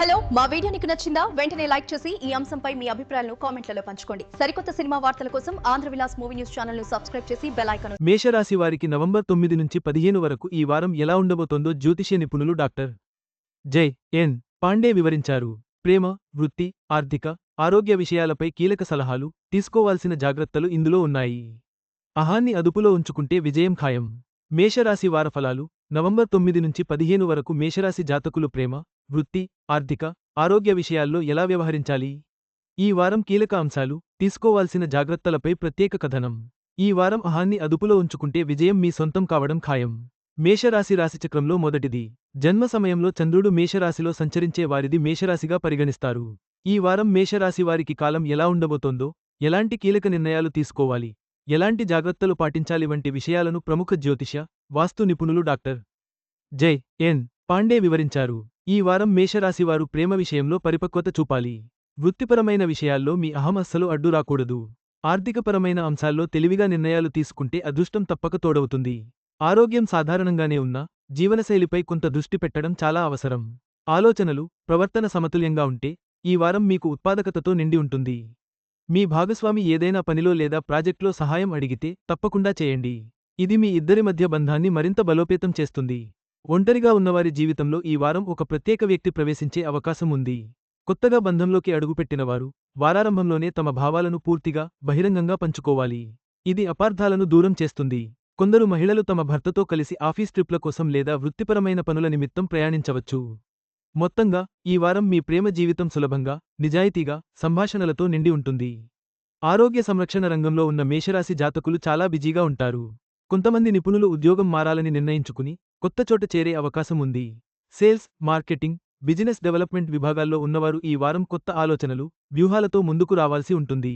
Hello మా video నీకు నచ్చిందా? వెంటనే లైక్ చేసి ఈ అంశంపై మీ అభిప్రాయాలను కామెంట్లలో పంచుకోండి. సరికొత్త సినిమా వార్తల కోసం ఆంధ్ర విలాస్ మూవీ న్యూస్ ఛానల్ను సబ్స్క్రైబ్ చేసి బెల్ ఐకాన్ మేషరాశి వారికి నవంబర్ తొమ్మిది నుంచి పదిహేను వరకు ఈ వారం ఎలా ఉండబోతోందో జ్యోతిష్య నిపుణులు డాక్టర్ జై. ఎన్. పాండే వివరించారు. ప్రేమ వృత్తి ఆర్థిక ఆరోగ్య విషయాలపై కీలక సలహాలు తీసుకోవాల్సిన జాగ్రత్తలు ఇందులో ఉన్నాయి. అహాన్ని అదుపులో ఉంచుకుంటే విజయం ఖాయం. మేషరాశి వార ఫలాలు నవంబర్ తొమ్మిది నుంచి పదిహేను వరకు మేషరాశి జాతకులు ప్రేమ వృత్తి ఆర్థిక ఆరోగ్య విషయాల్లో ఎలా వ్యవహరించాలి? ఈ వారం కీలక అంశాలు తీసుకోవాల్సిన జాగ్రత్తలపై ప్రత్యేక కథనం. ఈ వారం అహాన్ని అదుపులో ఉంచుకుంటే విజయం మీ సొంతం కావడం ఖాయం. మేషరాశి రాశిచక్రంలో మొదటిది. జన్మ సమయంలో చంద్రుడు మేషరాశిలో సంచరించే వారిది మేషరాశిగా పరిగణిస్తారు. ఈ వారం మేషరాశి వారికి కాలం ఎలా ఉండబోతోందో ఎలాంటి కీలక నిర్ణయాలు తీసుకోవాలి ఎలాంటి జాగ్రత్తలు పాటించాలి వంటి విషయాలను ప్రముఖ జ్యోతిష వాస్తు నిపుణులు డాక్టర్ జై ఎన్ పాండే వివరించారు. ఈ వారం మేషరాశివారు ప్రేమ విషయంలో పరిపక్వత చూపాలి. వృత్తిపరమైన విషయాల్లో మీ అహం అస్సలు అడ్డు రాకూడదు. ఆర్థికపరమైన అంశాల్లో తెలివిగా నిర్ణయాలు తీసుకుంటే అదృష్టం తప్పక తోడవుతుంది. ఆరోగ్యం సాధారణంగానే ఉన్నా జీవనశైలిపై కొంత దృష్టి పెట్టడం చాలా అవసరం. ఆలోచనలు ప్రవర్తన సమతుల్యంగా ఉంటే ఈ వారం మీకు ఉత్పాదకతతో నిండి ఉంటుంది. మీ భాగస్వామి ఏదైనా పనిలో లేదా ప్రాజెక్టులో సహాయం అడిగితే తప్పకుండా చేయండి. ఇది మీ ఇద్దరి మధ్య బంధాన్ని మరింత బలోపేతం చేస్తుంది. ఒంటరిగా ఉన్నవారి జీవితంలో ఈ వారం ఒక ప్రత్యేక వ్యక్తి ప్రవేశించే అవకాశం ఉంది. కొత్తగా బంధంలోకి అడుగుపెట్టినవారు వారారంభంలోనే తమ భావాలను పూర్తిగా బహిరంగంగా పంచుకోవాలి. ఇది అపార్థాలను దూరం చేస్తుంది. కొందరు మహిళలు తమ భర్తతో కలిసి ఆఫీస్ ట్రిప్ల కోసం లేదా వృత్తిపరమైన పనుల నిమిత్తం ప్రయాణించవచ్చు. మొత్తంగా ఈ వారం మీ ప్రేమ జీవితం సులభంగా నిజాయితీగా సంభాషణలతో నిండి ఉంటుంది. ఆరోగ్య సంరక్షణ రంగంలో ఉన్న మేషరాశి జాతకులు చాలా బిజీగా ఉంటారు. కొంతమంది నిపుణులు ఉద్యోగం మారాలని నిర్ణయించుకుని కొత్త చోట చేరే అవకాశం ఉంది. సేల్స్ మార్కెటింగ్ బిజినెస్ డెవలప్మెంట్ విభాగాల్లో ఉన్నవారు ఈ వారం కొత్త ఆలోచనలు వ్యూహాలతో ముందుకు రావాల్సి ఉంటుంది.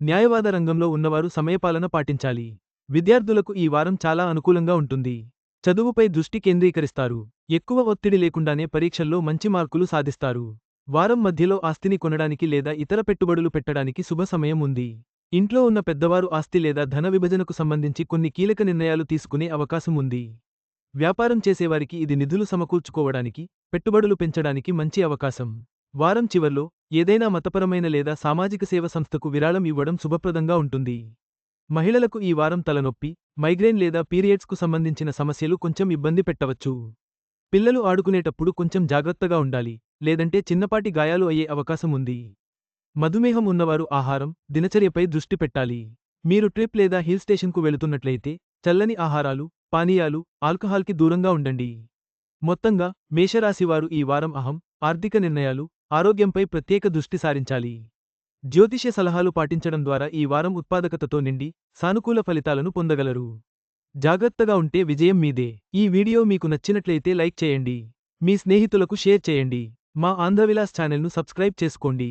న్యాయవాద రంగంలో ఉన్నవారు సమయపాలన పాటించాలి. విద్యార్థులకు ఈ వారం చాలా అనుకూలంగా ఉంటుంది. చదువుపై దృష్టి కేంద్రీకరిస్తారు. ఎక్కువ ఒత్తిడి లేకుండానే పరీక్షల్లో మంచి మార్కులు సాధిస్తారు. వారం మధ్యలో ఆస్తిని కొనడానికి లేదా ఇతర పెట్టుబడులు పెట్టడానికి శుభ సమయం ఉంది. ఇంట్లో ఉన్న పెద్దవారు ఆస్తి లేదా ధన విభజనకు సంబంధించి కొన్ని కీలక నిర్ణయాలు తీసుకునే అవకాశం ఉంది. వ్యాపారం చేసేవారికి ఇది నిధులు సమకూర్చుకోవడానికి పెట్టుబడులు పెంచడానికి మంచి అవకాశం. వారం చివర్లో ఏదైనా మతపరమైన లేదా సామాజిక సేవ సంస్థకు విరాళం ఇవ్వడం శుభప్రదంగా ఉంటుంది. మహిళలకు ఈ వారం తలనొప్పి మైగ్రేన్ లేదా పీరియడ్స్కు సంబంధించిన సమస్యలు కొంచెం ఇబ్బంది పెట్టవచ్చు. పిల్లలు ఆడుకునేటప్పుడు కొంచెం జాగ్రత్తగా ఉండాలి లేదంటే చిన్నపాటి గాయాలు అయ్యే అవకాశం ఉంది. మధుమేహం ఉన్నవారు ఆహారం దినచర్యపై దృష్టి పెట్టాలి. మీరు ట్రిప్ లేదా హిల్ స్టేషన్కు వెళుతున్నట్లయితే చల్లని ఆహారాలు పానీయాలు ఆల్కహాల్కి దూరంగా ఉండండి. మొత్తంగా మేషరాశివారు ఈ వారం అహం ఆర్థిక నిర్ణయాలు ఆరోగ్యంపై ప్రత్యేక దృష్టి సారించాలి. జ్యోతిష్య సలహాలు పాటించడం ద్వారా ఈ వారం ఉత్పాదకతతో నిండి సానుకూల ఫలితాలను పొందగలరు. జాగ్రత్తగా ఉంటే విజయం మీదే. ఈ వీడియో మీకు నచ్చినట్లయితే లైక్ చేయండి. మీ స్నేహితులకు షేర్ చేయండి. మా ఆంధ్రవిలాస్ ఛానల్ను సబ్స్క్రైబ్ చేసుకోండి.